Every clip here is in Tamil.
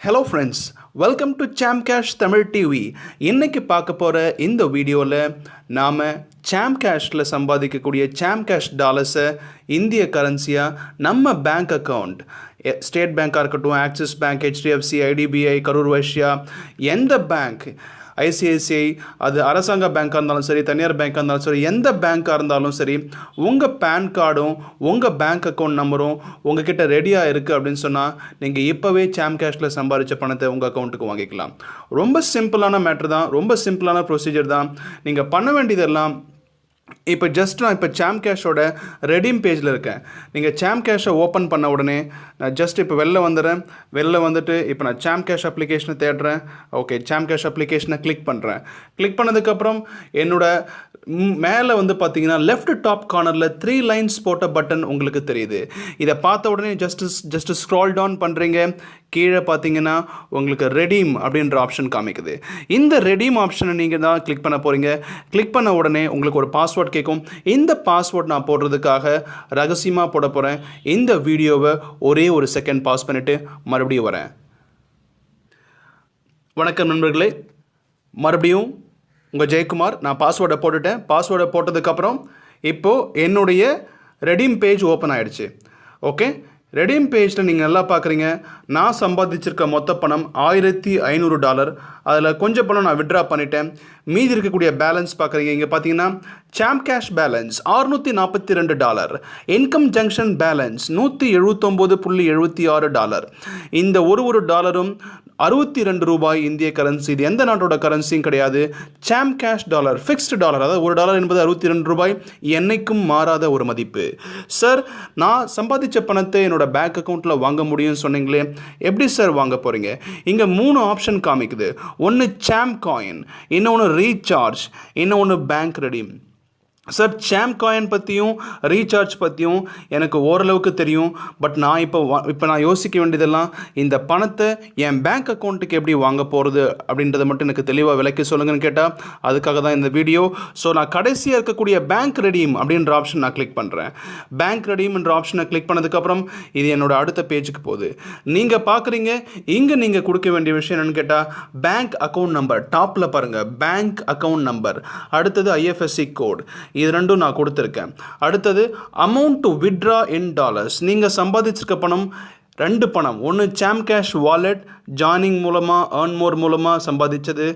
Hello friends welcome to Sam cash Tamil TV இன்றைக்கி பார்க்க போகிற இந்த வீடியோவில் நாம் சாம் கேஷில் சம்பாதிக்கக்கூடிய சாம் கேஷ் டாலர்ஸை இந்திய கரன்சியாக நம்ம பேங்க் அக்கௌண்ட் ஸ்டேட் பேங்காக இருக்கட்டும் Axis bank HDFC IDBI Karur Vysya எந்த பேங்க் ஐசிஐசிஐ அது அரசாங்க பேங்காக இருந்தாலும் சரி தனியார் பேங்காக இருந்தாலும் சரி எந்த பேங்காக இருந்தாலும் சரி உங்கள் பேன் கார்டும் உங்கள் பேங்க் அக்கௌண்ட் நம்பரும் உங்ககிட்ட ரெடியாக இருக்குது அப்படின்னு சொன்னால் நீங்கள் இப்போவே சாம் கேஷில் சம்பாதிச்ச பணத்தை உங்கள் அக்கௌண்ட்டுக்கு வாங்கிக்கலாம். ரொம்ப சிம்பிளான மேட்ரு தான் ரொம்ப சிம்பிளான ப்ரொசீஜர் தான். நீங்கள் பண்ண வேண்டியதெல்லாம் இப்போ ஜஸ்ட் நான் இப்போ சாம் கேஷோட ரெடீம் பேஜில் இருக்கேன். நீங்கள் சாம் கேஷை ஓப்பன் பண்ண உடனே நான் ஜஸ்ட் இப்போ வெளில வந்துடுறேன். வெளில வந்துட்டு இப்போ நான் சாம் கேஷ் அப்ளிகேஷனை தேடுறேன். ஓகே சாம் கேஷ் அப்ளிகேஷனை கிளிக் பண்ணுறேன் கிளிக் பண்ணதுக்கப்புறம் என்னோட மேலே வந்து பார்த்தீங்கன்னா லெஃப்ட் டாப் கார்னரில் த்ரீ லைன்ஸ் போட்ட பட்டன் உங்களுக்கு தெரியுது. இதை பார்த்த உடனே ஜஸ்ட் ஜஸ்ட் ஸ்க்ரால் டவுன் பண்ணுறீங்க கீழே பார்த்தீங்கன்னா உங்களுக்கு ரெடீம் அப்படின்ற ஆப்ஷன் காமிக்குது. இந்த ரெடீம் ஆப்ஷனை நீங்கள் தான் கிளிக் பண்ண போகிறீங்க கிளிக் பண்ண உடனே உங்களுக்கு ஒரு பாஸ்வேர்ட் கேட்கும். இந்த பாஸ்வேர்ட் நான் போடுறதுக்காக ரகசியமாக போட போகிறேன் இந்த வீடியோவை ஒரே ஒரு செகண்ட் பாஸ் பண்ணிவிட்டு மறுபடியும் வரேன். வணக்கம் நண்பர்களே. மறுபடியும் உங்கள் ஜெயக்குமார் நான் பாஸ்வேர்டை போட்டுட்டேன். பாஸ்வேர்டை போட்டதுக்கப்புறம் இப்போது என்னுடைய ரெடீம் பேஜ் ஓப்பன் ஆகிடுச்சு ஓகே ரெடீம் பேஜில் நீங்கள் நல்லா பார்க்குறீங்க நான் சம்பாதிச்சிருக்க மொத்த பணம் ஆயிரத்தி ஐநூறு டாலர். அதில் கொஞ்சம் பணம் நான் விட்ரா பண்ணிட்டேன். மீதி இருக்கக்கூடிய பேலன்ஸ் பார்க்குறீங்க இங்கே பார்த்தீங்கன்னா சாம்ப் கேஷ் பேலன்ஸ் அறுநூற்றி நாற்பத்தி ரெண்டு டாலர். இன்கம் ஜங்ஷன் பேலன்ஸ் நூற்றி எழுபத்தொம்போது புள்ளி எழுபத்தி ஆறு டாலர். இந்த ஒரு ஒரு டாலரும் அறுபத்தி ரெண்டு ரூபாய் இந்திய கரன்சி இது எந்த நாட்டோட கரன்சியும் கிடையாது. Sam cash dollar fixed dollar அதாவது ஒரு டாலர் என்பது அறுபத்தி ரெண்டு ரூபாய் என்னைக்கும் மாறாத ஒரு மதிப்பு. சார் நான் சம்பாதிச்ச பணத்தை என்னோட பேங்க் அக்கௌண்ட்டில் வாங்க முடியும்னு சொன்னீங்களே எப்படி சார் வாங்க போகிறீங்க இங்கே மூணு ஆப்ஷன் காமிக்குது. ஒன்று சாம் காயின் இன்னொன்று ரீசார்ஜ் இன்னொன்று bank redeem sir Sam coin பற்றியும் ரீசார்ஜ் பற்றியும் எனக்கு ஓரளவுக்கு தெரியும். பட் நான் இப்போ வா- இப்போ நான் யோசிக்க வேண்டியதெல்லாம் இந்த பணத்தை என் பேங்க் அக்கௌண்ட்டுக்கு எப்படி வாங்க போகிறது அப்படின்றத மட்டும் எனக்கு தெளிவாக விளக்கி சொல்லுங்கன்னு கேட்டால் அதுக்காக தான் இந்த வீடியோ ஸோ நான் கடைசியாக இருக்கக்கூடிய பேங்க் ரெடீம் அப்படின்ற ஆப்ஷன் நான் கிளிக் பண்ணுறேன் பேங்க் ரெடீம்ன்ற ஆப்ஷனை கிளிக் பண்ணதுக்கப்புறம் இது என்னோட அடுத்த பேஜுக்கு போகுது. நீங்கள் பார்க்குறீங்க இங்கே நீங்கள் கொடுக்க வேண்டிய விஷயம் என்னன்னு கேட்டால் பேங்க் அக்கௌண்ட் நம்பர் டாப்பில் பாருங்கள் பேங்க் அக்கௌண்ட் நம்பர் அடுத்தது ஐஎஃப்எஸ்சி கோட் இது ரெண்டும் நான் கொடுத்துருக்கேன். அடுத்தது amount to withdraw in dollars நீங்கள் சம்பாதிச்சிருக்க பணம் ரெண்டு பணம். ஒன்று சாம் கேஷ் வாலெட் ஜாயினிங் மூலமாக ஏர்ன் மோர் மூலமாக சம்பாதிச்சது.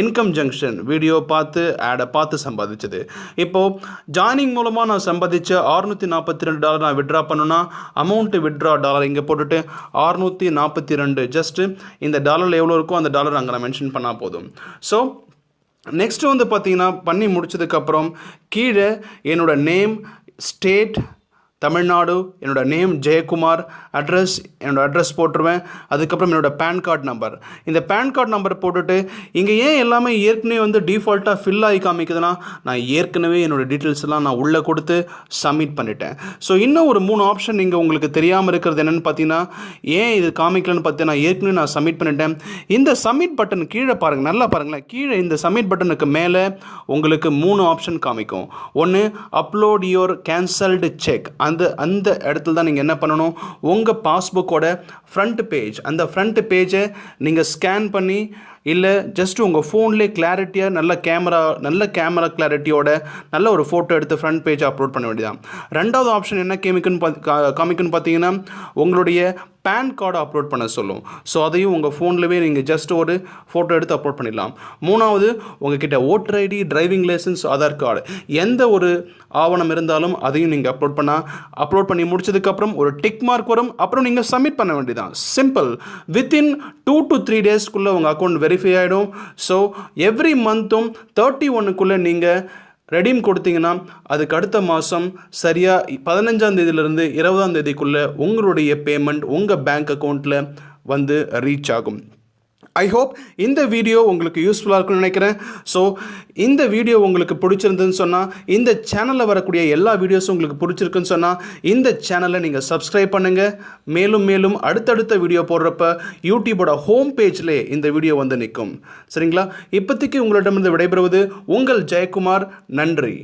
இன்கம் ஜங்ஷன் வீடியோ பார்த்து ஆடை பார்த்து சம்பாதிச்சது. இப்போது ஜாயினிங் மூலமாக நான் சம்பாதிச்ச அறுநூற்றி நாற்பத்தி ரெண்டு டாலர் நான் விட்ரா பண்ணுன்னா அமௌண்ட்டு விட்ரா டாலர் இங்கே போட்டுட்டு அறுநூற்றி நாற்பத்தி ரெண்டு ஜஸ்ட்டு இந்த டாலரில் எவ்வளோ இருக்கோ அந்த டாலர் அங்கே நான் மென்ஷன் பண்ணால் போதும். ஸோ நெக்ஸ்ட் வந்து பார்த்தீங்கன்னா பண்ணி முடிச்சதுக்கப்புறம் கீழே என்னோட நேம் ஸ்டேட் தமிழ்நாடு என்னோட நேம் ஜெயக்குமார் அட்ரஸ் என்னோடய அட்ரஸ் போட்டுருவேன். அதுக்கப்புறம் என்னோடய பேன் கார்டு நம்பர் இந்த பேன் கார்டு நம்பர் போட்டுட்டு இங்கே ஏன் எல்லாமே ஏற்கனவே வந்து டிஃபால்ட்டாக ஃபில் ஆகி காமிக்குதுன்னா நான் ஏற்கனவே என்னோட டீட்டெயில்ஸ் எல்லாம் நான் உள்ளே கொடுத்து சப்மிட் பண்ணிட்டேன். ஸோ இன்னும் ஒரு மூணு ஆப்ஷன் நீங்கள் உங்களுக்கு தெரியாமல் இருக்கிறது என்னென்னு பார்த்தீங்கன்னா ஏன் இது காமிக்கலன்னு பார்த்தீங்கன்னா ஏற்கனவே நான் சப்மிட் பண்ணிட்டேன். இந்த சப்மிட் பட்டன் கீழே பாருங்கள் நல்லா பாருங்களேன். கீழே இந்த சப்மிட் பட்டனுக்கு மேலே உங்களுக்கு மூணு ஆப்ஷன் காமிக்கும். ஒன்று அப்லோட் யுவர் கேன்சல்டு செக் அந்த அந்த இடத்துல தான் நீங்கள் என்ன பண்ணணும்? உங்கள் பாஸ்புக்கோட ஃப்ரண்ட் பேஜ் அந்த ஃப்ரண்ட் பேஜை நீங்கள் ஸ்கேன் பண்ணி இல்லை ஜஸ்ட் உங்கள் ஃபோன்லேயே கிளாரிட்டியாக நல்ல கேமரா நல்ல கேமரா கிளாரிட்டியோட நல்ல ஒரு ஃபோட்டோ எடுத்து ஃப்ரண்ட் பேஜ் அப்லோட் பண்ண வேண்டியதான் ரெண்டாவது ஆப்ஷன் என்ன கேமிக்குன்னு பார்த்து கா- காமிக்குன்னு பார்த்தீங்கன்னா உங்களுடைய பேன் கார்டை அப்லோட் பண்ண சொல்லும். ஸோ அதையும் உங்கள் ஃபோன்லவே நீங்கள் ஜஸ்ட் ஒரு ஃபோட்டோ எடுத்து அப்லோட் பண்ணிடலாம். மூணாவது உங்ககிட்ட voter ID driving licence Aadhaar card எந்த ஒரு ஆவணம் இருந்தாலும் அதையும் நீங்கள் அப்லோட் பண்ணால் அப்லோட் பண்ணி முடிச்சதுக்கப்புறம் ஒரு டிக் மார்க் வரும். அப்புறம் நீங்கள் சப்மிட் பண்ண வேண்டியதான் simple within two to three டேஸ்க்குள்ளே உங்கள் அக்கௌண்ட் வெரிஃபை ஆகிடும் ஸோ எவ்ரி மந்த்தும் தேர்ட்டி ஒன்றுக்குள்ளே நீங்கள் ரெடீம் கொடுத்தீங்கன்னா அதுக்கு அடுத்த மாதம் சரியாக பதினஞ்சாம் தேதியிலிருந்து இருபதாம் தேதிக்குள்ளே உங்களுடைய பேமெண்ட் உங்கள் பேங்க் அக்கௌண்ட்டில் வந்து ரீச் ஆகும். ஐ ஹோப் இந்த வீடியோ உங்களுக்கு யூஸ்ஃபுல்லாக இருக்கும்னு நினைக்கிறேன். ஸோ இந்த வீடியோ உங்களுக்கு பிடிச்சிருந்துன்னு சொன்னால் இந்த சேனலில் வரக்கூடிய எல்லா வீடியோஸும் உங்களுக்கு பிடிச்சிருக்குன்னு சொன்னால் இந்த சேனலை நீங்கள் சப்ஸ்கிரைப் பண்ணுங்கள் மேலும் மேலும் அடுத்தடுத்த வீடியோ போடுறப்ப யூடியூபோட ஹோம் பேஜ்லேயே இந்த வீடியோ வந்து நிற்கும். சரிங்களா? இப்போதைக்கு உங்களிடமிருந்து விடைபெறுவது உங்கள் ஜெயக்குமார். நன்றி.